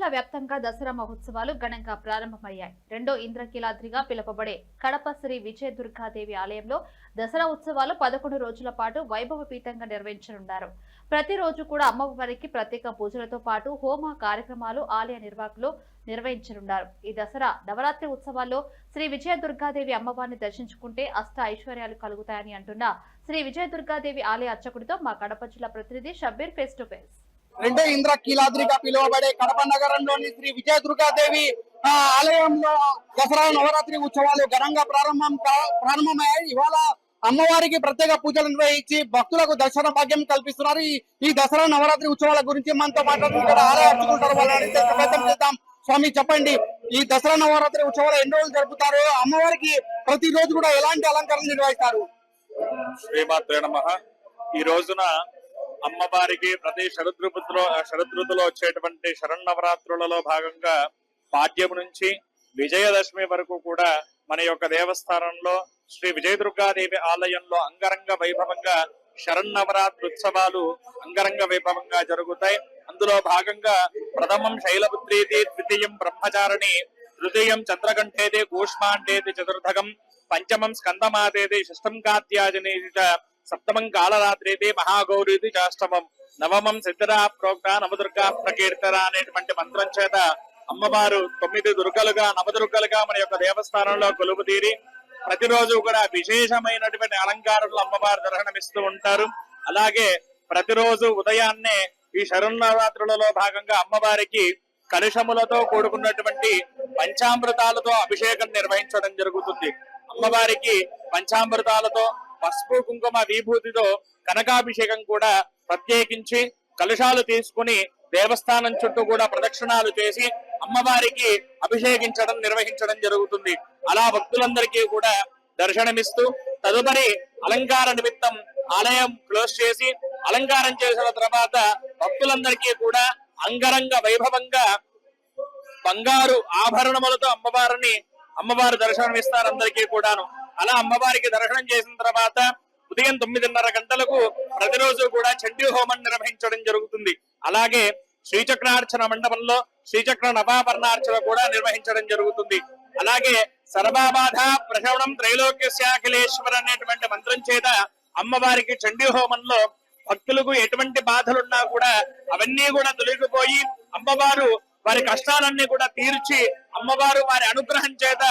జిల్లా వ్యాప్తంగా దసరా మహోత్సవాలు ఘనంగా ప్రారంభమయ్యాయి. రెండో ఇంద్రకీలాద్రిగా పిలువబడే కడప శ్రీ విజయ దుర్గాదేవి ఆలయంలో దసరా ఉత్సవాలు పదకొండు రోజుల పాటు వైభవపీతంగా నిర్వహించనున్నారు. ప్రతిరోజు కూడా అమ్మవారికి ప్రత్యేక పూజలతో పాటు హోమ కార్యక్రమాలు ఆలయ నిర్వాహకులు నిర్వహించనున్నారు. ఈ దసరా నవరాత్రి ఉత్సవాల్లో శ్రీ విజయ దుర్గాదేవి అమ్మవారిని దర్శించుకుంటే అష్ట ఐశ్వర్యాలు కలుగుతాయని అంటున్న శ్రీ విజయ దుర్గాదేవి ఆలయ అర్చకుడితో మా కడప జిల్లా ప్రతినిధి షబ్బీర్ ఫేస్ టు ఫేస్. రెండో ఇంద్ర కీలాద్రిగా పిలువబడే కడప నగరంలోని శ్రీ విజయ దుర్గాదేవి ఆలయంలో దసరా నవరాత్రి ఉత్సవాలు ఘనంగా ప్రారంభం ప్రారంభమయ్యాయి. ఇవాళ అమ్మవారికి ప్రత్యేక పూజలు నిర్వహించి భక్తులకు దర్శన భాగ్యం కల్పిస్తున్నారు. ఈ- దసరా నవరాత్రి ఉత్సవాల గురించి మనతో మాట్లాడుతున్నారు ఆలయ అర్చకులు వాళ్ళని ప్రయత్నం చేద్దాం. స్వామి చెప్పండి. ఈ దసరా నవరాత్రి ఉత్సవాలు ఎన్ని రోజులు జరుపుతారు? అమ్మవారికి ప్రతి రోజు కూడా ఎలాంటి అలంకరణ నిర్వహిస్తారు? శ్రీమాత్రే నమ. ఈ రోజున అమ్మవారికి ప్రతి శరదృతులో శరదృతులో వచ్చేటువంటి శరణవరాత్రులలో భాగంగా పాడ్యం నుంచి విజయదశమి వరకు కూడా మన యొక్క దేవస్థానంలో శ్రీ విజయదుర్గాదేవి ఆలయంలో అంగరంగ వైభవంగా శరన్నవరాత్రి ఉత్సవాలు అంగరంగ వైభవంగా జరుగుతాయి. అందులో భాగంగా ప్రథమం శైలపుత్రీతి ద్వితీయం బ్రహ్మచారిణి తృతీయం చంద్రకంఠేది కూష్మాండేది చతుర్థకం పంచమం స్కందమాదేది షష్టం కాత్యాజనేది సప్తమం కాళరాత్రిది మహాగౌరీది చాష్టమం. నవమం సిద్ధరా ప్రోక్త నవదుర్గా ప్రకీర్తన అనేటువంటి మంత్రం చేత అమ్మవారు తొమ్మిది దుర్గలుగా నవదుర్గలుగా మన యొక్క దేవస్థానంలో కొలువు తీరి ప్రతిరోజు కూడా విశేషమైనటువంటి అలంకారంలో అమ్మవారు దర్శనమిస్తూ ఉంటారు. అలాగే ప్రతిరోజు ఉదయాన్నే ఈ శరన్నవరాత్రులలో భాగంగా అమ్మవారికి కలుషములతో కూడుకున్నటువంటి పంచామృతాలతో అభిషేకం నిర్వహించడం జరుగుతుంది. అమ్మవారికి పంచామృతాలతో పసుపు కుంకుమ విభూతితో కనకాభిషేకం కూడా ప్రత్యేకించి కలుషాలు తీసుకుని దేవస్థానం చుట్టూ కూడా ప్రదక్షిణాలు చేసి అమ్మవారికి అభిషేకించడం నిర్వహించడం జరుగుతుంది. అలా భక్తులందరికీ కూడా దర్శనమిస్తూ తదుపరి అలంకార నిమిత్తం ఆలయం క్లోజ్ చేసి అలంకారం చేసిన తర్వాత భక్తులందరికీ కూడా అంగరంగ వైభవంగా బంగారు ఆభరణములతో అమ్మవారిని అమ్మవారు దర్శనం ఇస్తారు అందరికీ కూడాను. అలా అమ్మవారికి దర్శనం చేసిన తర్వాత ఉదయం తొమ్మిదిన్నర గంటలకు ప్రతిరోజు కూడా చండీ హోమం నిర్వహించడం జరుగుతుంది. అలాగే శ్రీచక్రార్చన మండపంలో శ్రీచక్ర నవాభరణార్చన కూడా నిర్వహించడం జరుగుతుంది. అలాగే సర్వాబాధ ప్రశవణం త్రైలోక్యశాఖిలేశ్వర అనేటువంటి మంత్రం చేత అమ్మవారికి చండీ హోమంలో భక్తులకు ఎటువంటి బాధలున్నా కూడా అవన్నీ కూడా తొలగిపోయి అమ్మవారు వారి కష్టాలన్నీ కూడా తీర్చి అమ్మవారు వారి అనుగ్రహం చేత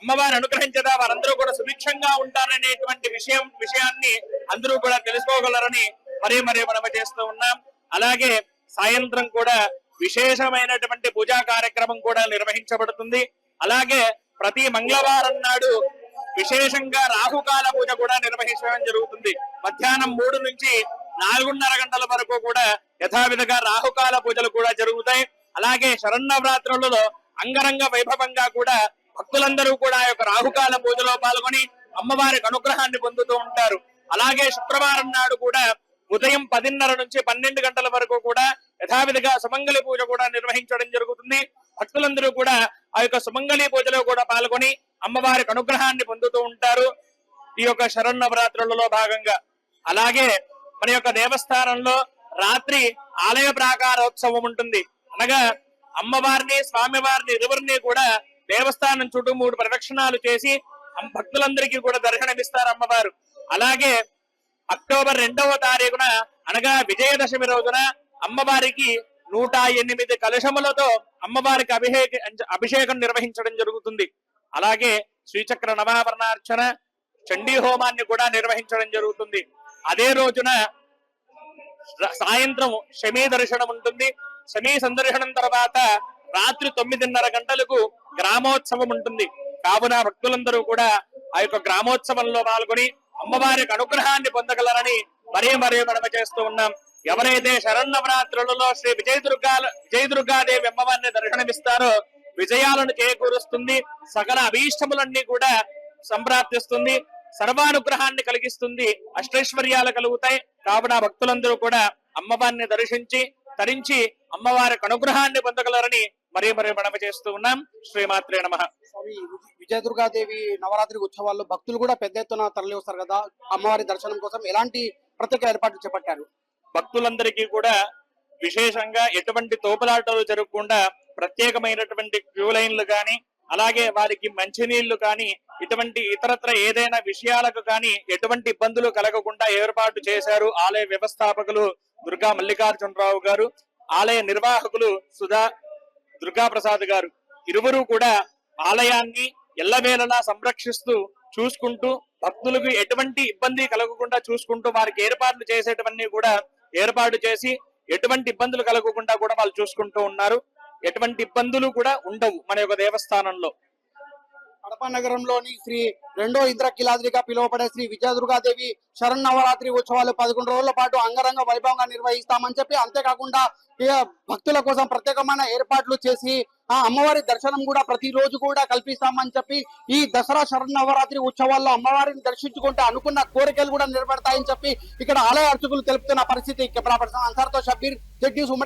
అమ్మవారు అనుగ్రహించదా? వారందరూ కూడా సుభిక్షంగా ఉంటారనేటువంటి విషయం విషయాన్ని అందరూ కూడా తెలుసుకోగలరని మరీ మరీ మనం చేస్తూ ఉన్నాం. అలాగే సాయంత్రం కూడా విశేషమైనటువంటి పూజా కార్యక్రమం కూడా నిర్వహించబడుతుంది. అలాగే ప్రతి మంగళవారం నాడు విశేషంగా రాహుకాల పూజ కూడా నిర్వహించడం జరుగుతుంది. మధ్యాహ్నం మూడు నుంచి నాలుగున్నర గంటల వరకు కూడా యథావిధిగా రాహుకాల పూజలు కూడా జరుగుతాయి. అలాగే శరన్నవరాత్రులలో అంగరంగ వైభవంగా కూడా భక్తులందరూ కూడా ఆ యొక్క రాహుకాల పూజలో పాల్గొని అమ్మవారికి అనుగ్రహాన్ని పొందుతూ ఉంటారు. అలాగే శుక్రవారం నాడు కూడా ఉదయం పదిన్నర నుంచి పన్నెండు గంటల వరకు కూడా యథావిధిగా సుమంగళి పూజ కూడా నిర్వహించడం జరుగుతుంది. భక్తులందరూ కూడా ఆ యొక్క సుమంగళి పూజలో కూడా పాల్గొని అమ్మవారికి అనుగ్రహాన్ని పొందుతూ ఉంటారు. ఈ యొక్క శరన్నవరాత్రులలో భాగంగా. అలాగే మన యొక్క దేవస్థానంలో రాత్రి ఆలయ ప్రాకారోత్సవం ఉంటుంది. అనగా అమ్మవారిని స్వామివారిని ఇరువురిని కూడా దేవస్థానం చుట్టూ మూడు ప్రదక్షిణాలు చేసి భక్తులందరికీ కూడా దర్శనమిస్తారు అమ్మవారు అలాగే అక్టోబర్ రెండవ తారీఖున అనగా విజయదశమి రోజున అమ్మవారికి నూట ఎనిమిది కలశములతో అమ్మవారికి అభిషేక అభిషేకం నిర్వహించడం జరుగుతుంది. అలాగే శ్రీచక్ర నవాభరణార్చన చండీ హోమాన్ని కూడా నిర్వహించడం జరుగుతుంది. అదే రోజున సాయంత్రం శమీ దర్శనం ఉంటుంది శమీ సందర్శనం తర్వాత రాత్రి తొమ్మిదిన్నర గంటలకు గ్రామోత్సవం ఉంటుంది. కావున భక్తులందరూ కూడా ఆ యొక్క గ్రామోత్సవంలో పాల్గొని అమ్మవారికి అనుగ్రహాన్ని పొందగలరని మరీ మరీ మనమ చేస్తూ ఉన్నాం. ఎవరైతే శరన్నవరాత్రులలో శ్రీ విజయ దుర్గా విజయ దుర్గాదేవి అమ్మవారిని దర్శనమిస్తారో విజయాలను చేకూరుస్తుంది. సకల అభీష్టములన్నీ కూడా సంప్రాప్తిస్తుంది. సర్వానుగ్రహాన్ని కలిగిస్తుంది. అష్టైశ్వర్యాలు కలుగుతాయి. కావున భక్తులందరూ కూడా అమ్మవారిని దర్శించి తరించి అమ్మవారికి అనుగ్రహాన్ని పొందగలరని మరీ మరీ మనవి చేస్తూ ఉన్నాం. శ్రీమాత్రే నమ. స్వామి విజయ దుర్గాదేవి నవరాత్రి ఉత్సవాల్లో భక్తులు కూడా పెద్ద ఎత్తున తరలి వస్తారు కదా. అమ్మవారి దర్శనం కోసం ఎలాంటి ప్రత్యేక ఏర్పాట్లు చేపట్టారు? భక్తులందరికీ కూడా విశేషంగా ఎటువంటి తోపులాటలు జరగకుండా ప్రత్యేకమైనటువంటి క్యూ లైన్లు కానీ అలాగే వారికి మంచినీళ్ళు కానీ ఇటువంటి ఇతరత్ర ఏదైనా విషయాలకు కానీ ఎటువంటి ఇబ్బందులు కలగకుండా ఏర్పాటు చేశారు ఆలయ వ్యవస్థాపకులు దుర్గా మల్లికార్జునరావు గారు. ఆలయ నిర్వాహకులు సుధా దుర్గా ప్రసాద్ గారు ఇరువురు కూడా ఆలయాన్ని ఎల్లవేళలా సంరక్షిస్తూ చూసుకుంటూ భక్తులకు ఎటువంటి ఇబ్బంది కలగకుండా చూసుకుంటూ వారికి ఏర్పాట్లు చేసేటవన్నీ కూడా ఏర్పాటు చేసి ఎటువంటి ఇబ్బందులు కలగకుండా కూడా వాళ్ళు చూసుకుంటూ ఉన్నారు. ఎటువంటి ఇబ్బందులు కూడా ఉండవు మన యొక్క దేవస్థానంలో. కడప నగరంలోని శ్రీ రెండో ఇంద్రకిలాద్రిగా పిలువబడే శ్రీ విజయదుర్గాదేవి శరన్నవరాత్రి ఉత్సవాలు పదకొండు రోజుల పాటు అంగరంగ వైభవంగా నిర్వహిస్తామని చెప్పి అంతేకాకుండా భక్తుల కోసం ప్రత్యేకమైన ఏర్పాట్లు చేసి ఆ అమ్మవారి దర్శనం కూడా ప్రతిరోజు కూడా కల్పిస్తామని చెప్పి ఈ దసరా శరన్నవరాత్రి ఉత్సవాల్లో అమ్మవారిని దర్శించుకుంటే అనుకున్న కోరికలు కూడా నిలబడతాయని చెప్పి ఇక్కడ ఆలయ అర్చకులు తెలుపుతున్న పరిస్థితి. కెమెరా పర్సన్ అన్సార్తో షబీర్ జెడ్